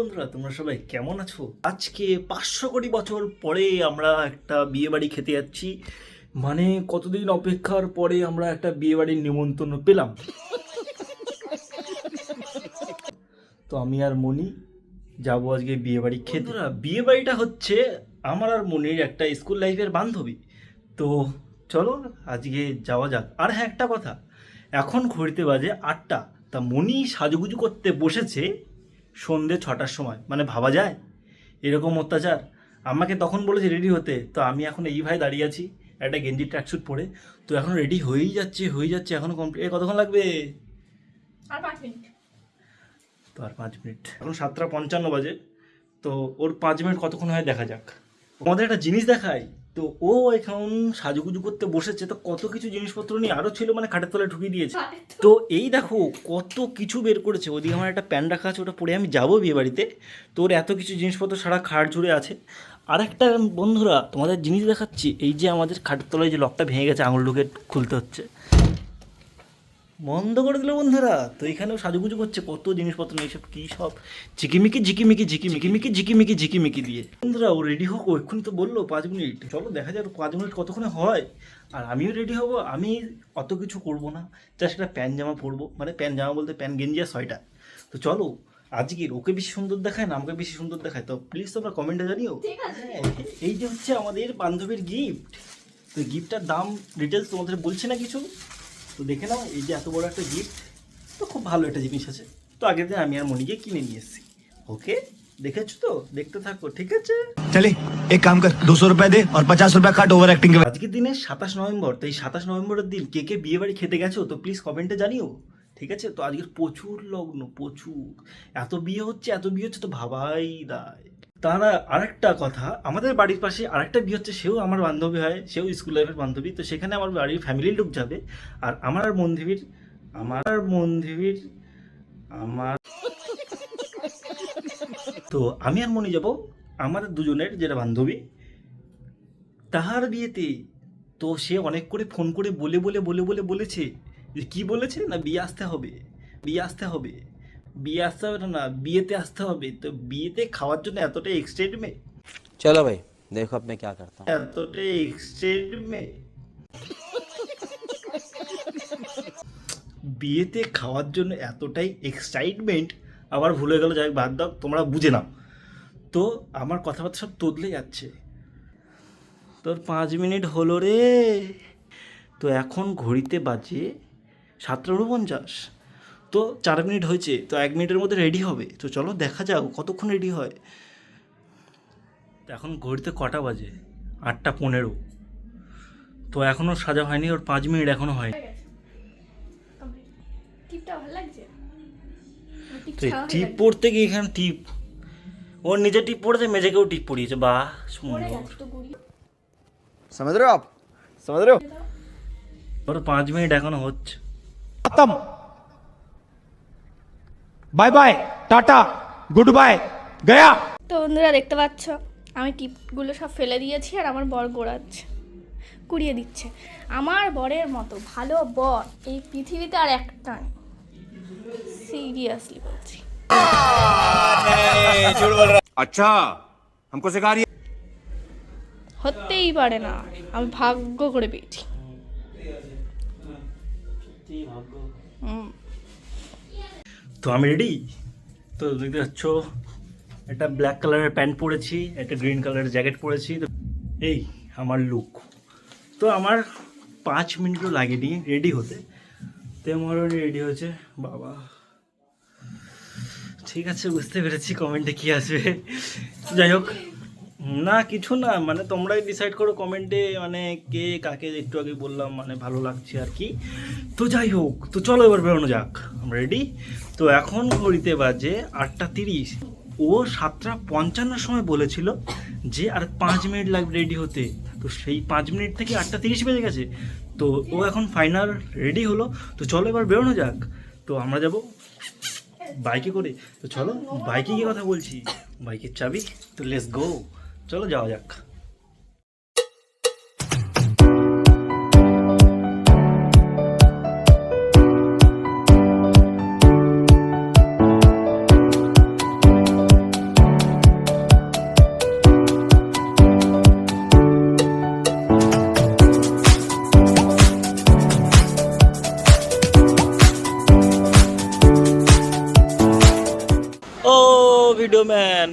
বন্ধুরা, তোমরা সবাই কেমন আছো? আজকে পাঁচশো কোটি বছর পরে আমরা একটা বিয়ে বাড়ি খেতে যাচ্ছি। মানে কতদিন অপেক্ষার পরে আমরা একটা বিয়ে বাড়ির নিমন্ত্রণ পেলাম? তো আমি আর মনি যাব আজকে বিয়ে বাড়ি খেতে। বিয়ে বাড়িটা হচ্ছে আমার আর মনির একটা স্কুল লাইফের বান্ধবী। তো চলো আজকে যাওয়া যাক। আর হ্যাঁ একটা কথা। এখন ঘড়িতে বাজে আটটা। তা মনি সাজুগুজু করতে বসেছে। সন্ধে ছটার সময়। মানে ভাবা যায়? এরকম অত্যাচার? আমাকে তখন বলেছে রেডি হতে। তো আমি এখন এই ভাই দাঁড়িয়ে আছি একটা গেঞ্জি ট্র্যাকস্যুট পরে। তো এখন রেডি হয়েই যাচ্ছে হয়ে যাচ্ছে এখনও কমপ্লিট কতক্ষণ লাগবে? আর পাঁচ মিনিট। তো আর পাঁচ মিনিট। এখন সাতটা পঞ্চান্ন বাজে। তো ওর পাঁচ মিনিট কতক্ষণ হয় দেখা যাক। আমাদের একটা জিনিস দেখাই। তো ও এখন সাজুগুজু করতে বসেছে তো কত কিছু জিনিসপত্র নিয়ে আরও ছিল মানে খাটের তলায় ঢুকিয়ে দিয়েছে। তো এই দেখো কত কিছু বের করেছে। ওদিকে আমার একটা প্যান রাখা আছে ওটা পরে আমি যাব বিয়ে বাড়িতে। তো ওর এত কিছু জিনিসপত্র সারা খাট জুড়ে আছে। আর একটা বন্ধুরা তোমাদের জিনিস দেখাচ্ছি এই যে আমাদের খাটের তলায় যে লকটা ভেঙে গেছে আঙুল ঢুকে খুলতে হচ্ছে। বন্ধ করে দিল বন্ধুরা। তো এখানেও সাজুগুজু করছে কত জিনিসপত্র নেই সব কী সব। ঝিকিমিকি ঝিকিমিকি ঝিকিমিকি ঝিকিমিকি ঝিকিমিকি দিয়ে। বন্ধুরা ও রেডি হোক ও এক্ষুনি তো বলল পাঁচ মিনিট। চলো দেখা যাক পাঁচ মিনিট কতক্ষণে হয়। আর আমিও রেডি হব আমি অত কিছু করব না। জাস্ট একটা প্যান জামা পরবো। মানে প্যান জামা বলতে প্যান গেঞ্জি আর ছয়টা তো চলো আজকের ওকে বেশি সুন্দর দেখায় না আমাকে বেশি সুন্দর দেখায়। তো প্লিজ তোমরা কমেন্টে জানিও। হ্যাঁ, এই যে হচ্ছে আমাদের বান্ধবীর গিফট তো গিফটটার দাম ডিটেলস তোমাদের বলছি না কিছু? তো দেখে নাও এই যে এত বড় একটা গিফট তো খুব ভালো একটা জিনিস আছে। তো আগের দিন আমি আর মনিকে কিনে নিয়ে এসেছি। ওকে? দেখেছ তো? দেখতে থাকো ঠিক আছে? চলে এক কাম কর দুশো রুপিয়া দে আর পঞ্চাশ রুপিয়া কাট ওভার অ্যাক্টিং আজকের দিনে সাতাশ নভেম্বর তো এই সাতাশ নভেম্বরের দিন কে কে বিয়ে বাড়ি খেতে গেছো তো প্লিজ কমেন্টে জানিও। ঠিক আছে? তো আজকে প্রচুর লগ্ন প্রচুর। এত বিয়ে হচ্ছে এত বিয়ে হচ্ছে তো ভাবাই দায়। তারা আরেকটা কথা, আমাদের বাড়ির পাশে আরেকটা বিয়ে হচ্ছে, সেও আমার বান্ধবী হয়, সেও স্কুল লাইফের বান্ধবী, তো সেখানে আমার বাড়ির ফ্যামিলির লোক যাবে। আর আমার আর মন্দিবির আমার মন্দিবির আমার তো আমি আর মনি যাব, আমাদের দুজনের যেটা বান্ধবী, তাহার বিয়েতে, তো সে অনেক করে ফোন করে বলে বলে বলে বলে, বলেছে যে কি বলেছে? না, বিয়ে আসতে হবে, বিয়ে আসতে হবে। বিয়ে আসতে হবে না না বিয়েতে আসতে হবে তো বিয়েতে খাওয়ার জন্য এতটাই এক্সটেন্ডমেন্ট चलो भाई देखो अब मैं क्या करता हूँ এতটাই এক্সটেন্ডমেন্ট বিয়েতে খাওয়ার জন্য এতটাই এক্সাইটমেন্ট আবার ভুলে গেল যাই হোক, বাদ দাও তোমরা বুঝে নাও তো আমার কথাবার্তা সব তোদলে যাচ্ছে তোর পাঁচ মিনিট হলো রে তো এখন ঘড়িতে বাজে সাতটা উনপঞ্চাশ তো চার মিনিট হয়েছে তো এক মিনিটের মধ্যে রেডি হবে। তো চলো দেখা যাও কতক্ষণ রেডি হয়। এখন ঘড়িতে কটা বাজে? আটটা পনেরো। তো এখনও সাজা হয়নি ওর পাঁচ মিনিট এখনও হয়নি তো টিপ পড়তে গিয়ে এখানে টিপ। ওর নিজে টিপ পড়েছে মেঝেকেও টিপ পড়িয়েছে। বা সমুদ্র সমুদ্র ওর পাঁচ মিনিট এখনও হচ্ছে। খতম। bye bye tata goodbye गया তো বন্ধুরা দেখতে পাচ্ছ আমি টিপগুলো সব ফেলে দিয়েছি আর আমার বর গোড়াচ্ছে কুড়িয়ে দিচ্ছে আমার বরের মতো ভালো বর এই পৃথিবীতে আর একটা নেই সিরিয়াসলি বলছি अच्छा हमको सिखा रही হতেই পারে না আমি ভাগ্য করে পেয়েছি হুম তো আমি রেডি তো দেখতে পাচ্ছ, একটা ব্ল্যাক কালারের প্যান্ট পরেছি, একটা গ্রিন কালারের জ্যাকেট পরেছি। তো এই আমার লুক তো আমার পাঁচ মিনিটও লাগেনি রেডি হতে। তো আমার রেডি হয়েছে। বাবা। ঠিক আছে, বুঝতে পেরেছি কমেন্টে কি আসবে যাই হোক, না, কিছু না মানে তোমরাই ডিসাইড করো কমেন্টে মানে কে কাকে একটু আগে বললাম মানে ভালো লাগছে আর কি। তো যাই হোক, তো চলো এবার বেরোনো যাক। রেডি তো এখন ঘড়িতে বাজে আটটা তিরিশ। ও সাতটা পঞ্চান্নর সময় বলেছিল যে আর পাঁচ মিনিট লাগবে রেডি হতে। তো সেই পাঁচ মিনিট থেকে আটটা তিরিশ বেজে গেছে। তো ও এখন ফাইনাল রেডি হলো। তো চলো এবার বেরোনো যাক। তো আমরা যাব বাইকে করে। তো চলো বাইকে গিয়ে কথা বলছি। বাইকের চাবি? তো লেস গো চলো যাওয়া যাক।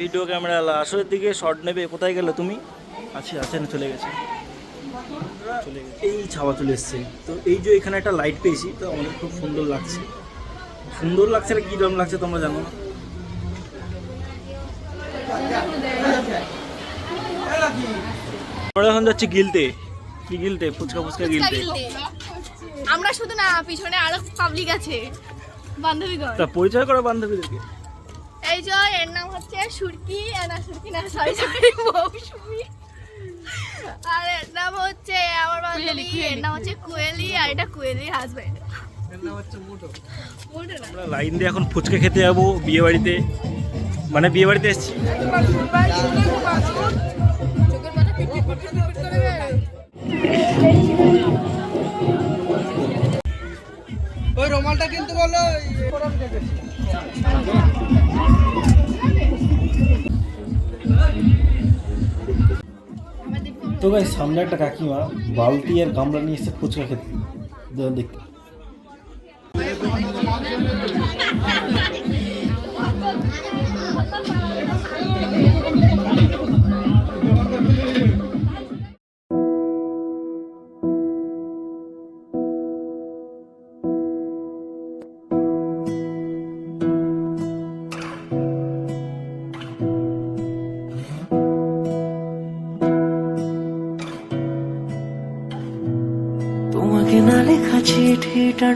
ভিডিও ক্যামেরা আসলের দিকে শর্ট নেবে কোথায় গেলে তুমি? আচ্ছা আছে না চলে গেছে। চলে গেছে। এই ছাওয়া চলে এসছে। তো এই যে এখানে একটা লাইট পেয়েছি তো আমাদের খুব সুন্দর লাগছে। সুন্দর লাগছে না কীরকম লাগছে তোমরা জানো? আমরা এখন যাচ্ছি গিলতে। কি গিলতে? ফুচকা ফুচকা গিলতে। আমরা শুধু না পিছনে আরও পাবলিক আছে। বান্ধবীগণ। তা পরিচয় করো বান্ধবীদেরকে। এই যে এর নাম হচ্ছে সুরকি না সুরকি না সরি সরি মৌসুমি। আর এর নাম হচ্ছে আমার বান্ধবী এর নাম হচ্ছে কোয়েলি আর এটা কোয়েলির হাজবেন্ড আমরা লাইন দিয়ে এখন ফুচকা খেতে যাব বিয়ে বাড়িতে মানে বিয়ে বাড়িতে এসেছি তো গাই সামনে একটা কাকিমা বালতি আর গামলা নিয়ে এসে ফুচকা খেতে দেখতে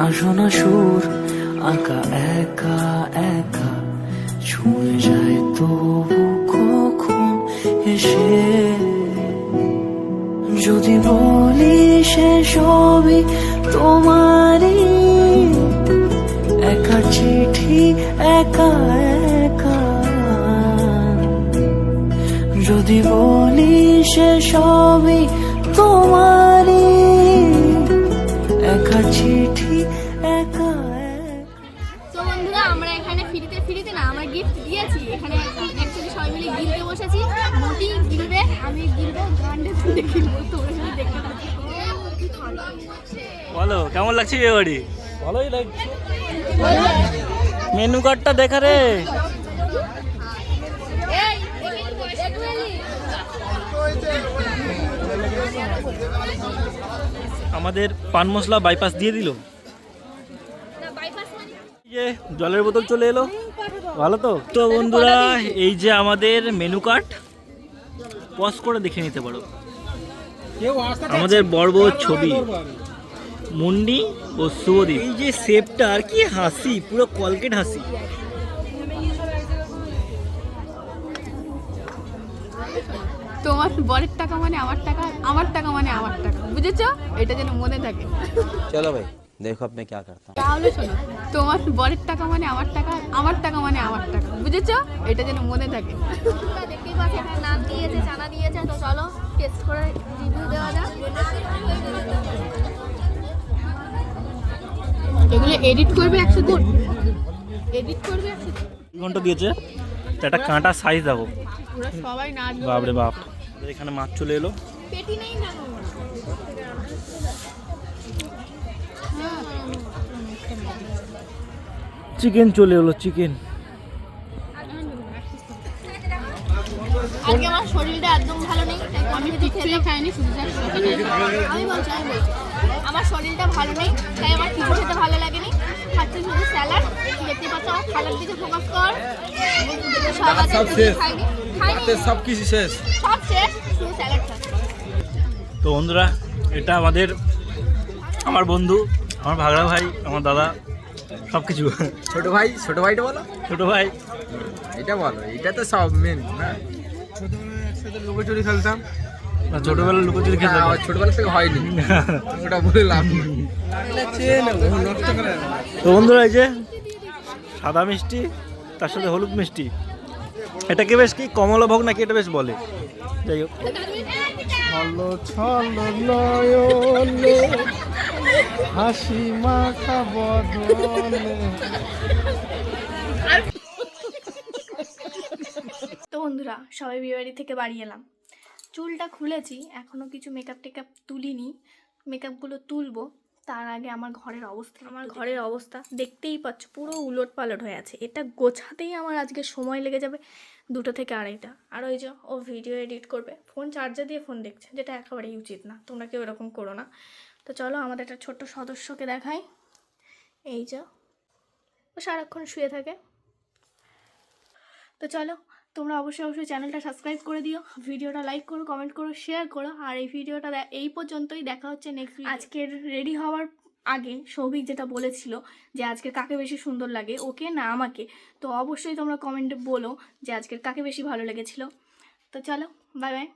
না শোনা সুর, আঁকা, একা একা। ছুঁয়ে যায় তবু কখন এসে? যদি বলি সে সবই তোমারই, একা চিঠি, একা একা। যদি বলি সে সবই তোমারই একা চিঠি একা একা তো বন্ধুরা আমরা এখানে ফ্রিতে ফ্রিতে না আমরা গিফট দিয়েছি। এখানে অ্যাকচুয়ালি সবাই মিলে গিলতে বসেছি। মোটি গিলবে আমি গিলবো গান্ডে ফুলে গিলবো তোমরা শুধু দেখতে বলো কেমন লাগছে বিয়ে বাড়ি? ভালোই লাগছে। মেনু কার্ডটা দেখা রে। আমাদের পান মশলা বাইপাস দিয়ে দিল। না বাইপাস মানে এই যে জলের বোতল চলে এলো। ভালো তো? তো বন্ধুরা এই যে আমাদের মেনু কার্ড পজ করে দেখে নিতে পারো। আমাদের বড় বড় ছবি। মুন্ডি ও শুভদীপ এই যে শেপটা আর কি হাসি পুরো কলকেট হাসি। তোমার বরের টাকা মানে আমার টাকা? আমার টাকা বুঝেছ? এটা যেন মনে থাকে। চলো ভাই দেখো আপনি কি তাহলে শোনো তোমার বরের টাকা মানে আমার টাকা আমার টাকা মানে আমার টাকা বুঝেছ? এটা যেন মনে থাকে। দেখতেই পাচ্ছি এখানে নাম দিয়েছে জানা দিয়েছে তো চলো টেস্ট করে রিভিউ দেওয়া যাক। এগুলো এডিট করবে একশো দিন এডিট করবে ঘণ্টা দিয়েছে কাঁটা সাইজ সবাই না বাপ। এখানে মাছ চলে এলো। পেটি নেই না চিকেন চলে এলো চিকেন। আজকে আমার শরীরটা একদম ভালো নেই তাই আমি খেতে খাইনি শুধু আমি বলছি আমি বলছি। আমার শরীরটা ভালো নেই তাই আমার কিছু খেতে ভালো লাগেনি। খাচ্ছি শুধু স্যালাড দেখতে পাচ্ছ আমার খালার দিকে ফোকাস কর সব শেষ। খাইনি। খাইনি। সব কিছু শেষ। সব শেষ শুধু স্যালাড খাচ্ছি। তো বন্ধুরা এটা আমাদের আমার বন্ধু আমার ভাগড়া ভাই আমার দাদা সব কিছু ছোট ভাই ছোট ভাইটা বলো। ছোট ভাই। এটা বলো এটা তো সব মেন না? ছোটবেলায় একসাথে লুকোচুরি খেলতাম না ছোটবেলা লুকোচুরি খেতে না, ছোটবেলা থেকে হয়নি। ওটা বলে লাভ তো বন্ধুরা এই যে সাদা মিষ্টি তার সাথে হলুদ মিষ্টি। এটাকে বেশ কি কমলভোগ নাকি এটা বেশ বলে? যাই হোক। ছলো ছলো, নয়নে। হাসি মাখা বদলে তো বন্ধুরা, সবাই বিয়েবাড়ি থেকে বাড়ি এলাম। চুলটা খুলেছি এখনও কিছু মেকআপ টেকআপ তুলিনি মেকআপগুলো তুলবো। তার আগে আমার ঘরের অবস্থা আমার ঘরের অবস্থা দেখতেই পাচ্ছ পুরো উলট পালট হয়ে আছে। এটা গোছাতেই আমার আজকে সময় লেগে যাবে দুটো থেকে আড়াইটা। আর ওই যে ও ভিডিও এডিট করবে ফোন চার্জার দিয়ে ফোন দেখছে যেটা একেবারেই উচিত না তোমরা কেউ এরকম করো না। তো চলো আমাদের একটা ছোট্ট সদস্যকে দেখাই। এই যা ও সারাক্ষণ শুয়ে থাকে। তো চলো তোমরা অবশ্যই অবশ্যই চ্যানেলটা সাবস্ক্রাইব করে দিও, ভিডিওটা লাইক করো কমেন্ট করো শেয়ার করো, আর এই ভিডিওটা এই পর্যন্তই দেখা হচ্ছে নেক্সট আজকের রেডি হওয়ার আগে সৌভিক যেটা বলেছিল যে আজকের কাকে বেশি সুন্দর লাগে, ওকে না আমাকে, তো অবশ্যই তোমরা কমেন্টে বলো যে আজকের কাকে বেশি ভালো লেগেছিল। তো চলো বাই বাই